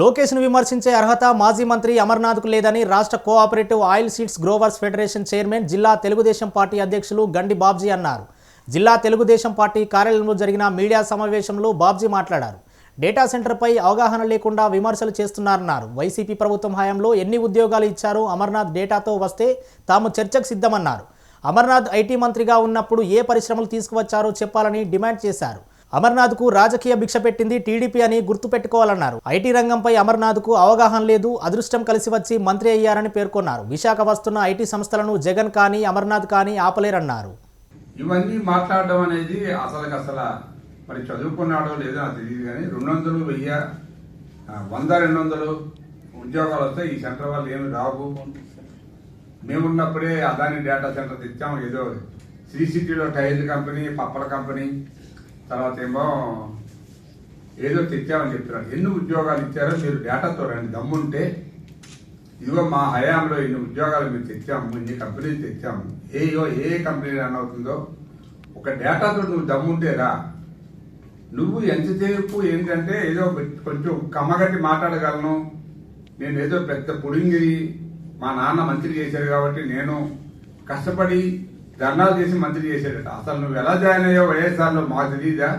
లోకేష్ను విమర్శించే అర్హత మాజీ మంత్రి అమర్నాథ్కు లేదని రాష్ట్ర cooperative oil seeds growers federation chairman జిల్లా తెలుగుదేశం పార్టీ అధ్యక్షులు గండి బాబ్జీ అన్నారు. జిల్లా తెలుగుదేశం పార్టీ కార్యాలయంలో జరిగిన మీడియా సమావేశంలో బాబ్జీ మాట్లాడారు. డేటా సెంటర్పై అవగాహన లేకుండా విమర్శలు చేస్తున్నారన్నారు. వైసీపీ ప్రభుత్వం హయాంలో ఎన్ని ఉద్యోగాలు ఇచ్చారో అమర్నాథ్ డేటాతో వస్తే తాము చర్చకు సిద్ధమన్నారు. అమర్నాథ్ ఐటీ మంత్రిగా ఉన్నప్పుడు ఏ పరిశ్రమలు తీసుకువచ్చారో చెప్పాలని డిమాండ్ చేశారు. అమర్నాథ్కు రాజకీయ భిక్ష పెట్టింది టీడీపీ అని గుర్తుపెట్టుకోవాలన్నారు. ఐటీ రంగంపై అమర్నాథ్కు అవగాహన లేదు అదృష్టం కలిసి వచ్చి మంత్రి అయ్యారని పేర్కొన్నారు. విశాఖ వస్తున్న ఐటీ సంస్థలను జగన్ కానీ అమర్నాథ్ కానీ ఆపలేరన్నారు. ఇవన్నీ మాట్లాడడం అనేది అసలు అసలు మరి చదువుకున్నాడో లేదో నాకు తెలియదు కానీ రెండు వందలు వెయ్యి వంద రెండు వందలు ఉద్యోగాలు వస్తే ఈ సెంటర్ వాళ్ళు ఏమి రావు. మేమున్నప్పుడే అదాని డేటా సెంటర్ తెచ్చాము ఏదో శ్రీ సిటీలో టైల్ కంపెనీ పప్పల కంపెనీ. తర్వాత ఏమో ఏదో తెచ్చామని చెప్తున్నారు. ఎన్ని ఉద్యోగాలు ఇచ్చారో మీరు డేటాతో రండి. దమ్ముంటే ఇదిగో మా హయాంలో ఇన్ని ఉద్యోగాలు మేము తెచ్చాము ఇన్ని కంపెనీలు తెచ్చాము ఏయో ఏ కంపెనీ రన్ అవుతుందో ఒక డేటాతో నువ్వు దమ్ముంటే రా. నువ్వు ఎంతసేపు ఏంటంటే ఏదో కొంచెం కమ్మగట్టి మాట్లాడగలను. నేను ఏదో పెద్ద పొడింగిరి మా నాన్న మంత్రి చేశారు కాబట్టి నేను కష్టపడి ధర్నాలు చేసి మంత్రి చేశాడట. అసలు నువ్వు ఎలా జాయిన్ అయ్యావు వైఎస్ఆర్లో? మాకు తెలియదా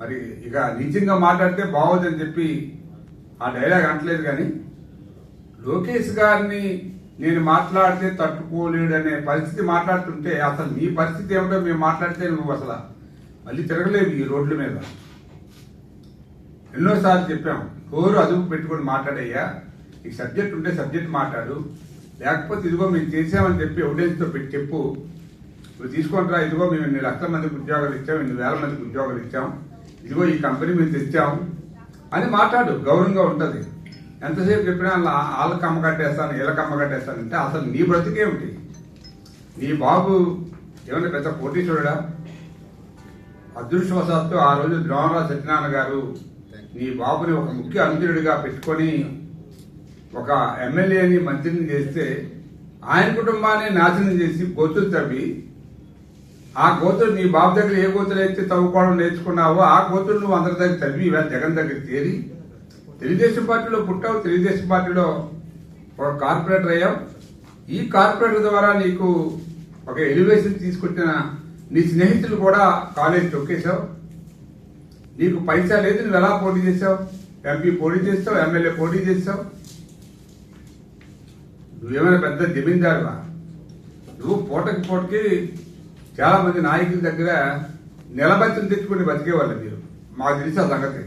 మరి ఇక నిజంగా మాట్లాడితే బాగోదని చెప్పి ఆ డైలాగ్ అంటలేదు కానీ లోకేష్ గారిని నేను మాట్లాడితే తట్టుకోలేడు అనే పరిస్థితి మాట్లాడుతుంటే అసలు నీ పరిస్థితి ఏమిటో మేము మాట్లాడితే నువ్వు అసలు మళ్ళీ తిరగలేవు ఈ రోడ్ల మీద. ఎన్నోసార్లు చెప్పాం కోరు అదుపు పెట్టుకొని మాట్లాడయ్యా. ఈ సబ్జెక్ట్ ఉంటే సబ్జెక్ట్ మాట్లాడు. లేకపోతే ఇదిగో మేము చేసామని చెప్పి ఎవిడెన్స్తో పెట్టి చెప్పు. నువ్వు తీసుకుంటారా ఇదిగో మేము ఇన్ని లక్షల మందికి ఉద్యోగాలు ఇచ్చాం ఇన్ని వేల మందికి ఉద్యోగాలు ఇచ్చాం ఇదిగో ఈ కంపెనీ మేము తెచ్చాం అని మాట్లాడు గౌరవంగా ఉంటుంది. ఎంతసేపు చెప్పినా అలా వాళ్ళకి అమ్మ కట్టేస్తాను వీళ్ళకి అమ్మ కట్టేస్తాను అంటే అసలు నీ బ్రతికేమిటి నీ బాబు ఏమైనా పెద్ద కోటీశ్వరుడా? అదృష్టవశాత్తు ఆ రోజు ద్రోణరాజు సత్యనారాయణ గారు నీ బాబుని ఒక ముఖ్య అనుచరుడిగా పెట్టుకొని ఒక ఎమ్మెల్యేని మంత్రిని చేస్తే ఆయన కుటుంబాన్ని నాశనం చేసి గోతులు తవ్వి ఆ గోతులు నీ బాబు దగ్గర ఏ గోతులు అయితే తవ్వుకోవడం నేర్చుకున్నావో ఆ గోతులు నువ్వు అందరి దగ్గర తవ్వి ఇవాళ జగన్ దగ్గర చేరి తెలుగుదేశం పార్టీలో పుట్టావు తెలుగుదేశం పార్టీలో ఒక కార్పొరేటర్ అయ్యావు. ఈ కార్పొరేటర్ ద్వారా నీకు ఒక ఎలివేషన్ తీసుకొచ్చిన నీ స్నేహితులు కూడా కాలేజ్ తొక్కేశావు. నీకు పైసా లేదు నువ్వు ఎలా పోటీ చేసావు ఎంపీ పోటీ చేస్తావు ఎమ్మెల్యే పోటీ చేస్తావు. నువ్వేమైనా పెద్ద జమీందారువా? నువ్వు పూటకి పూటకి చాలా మంది నాయకుల దగ్గర నిలబెత్తని తెచ్చుకుని బతికేవాళ్ళు మీరు. మాకు తెలిసి ఆ సంగతి.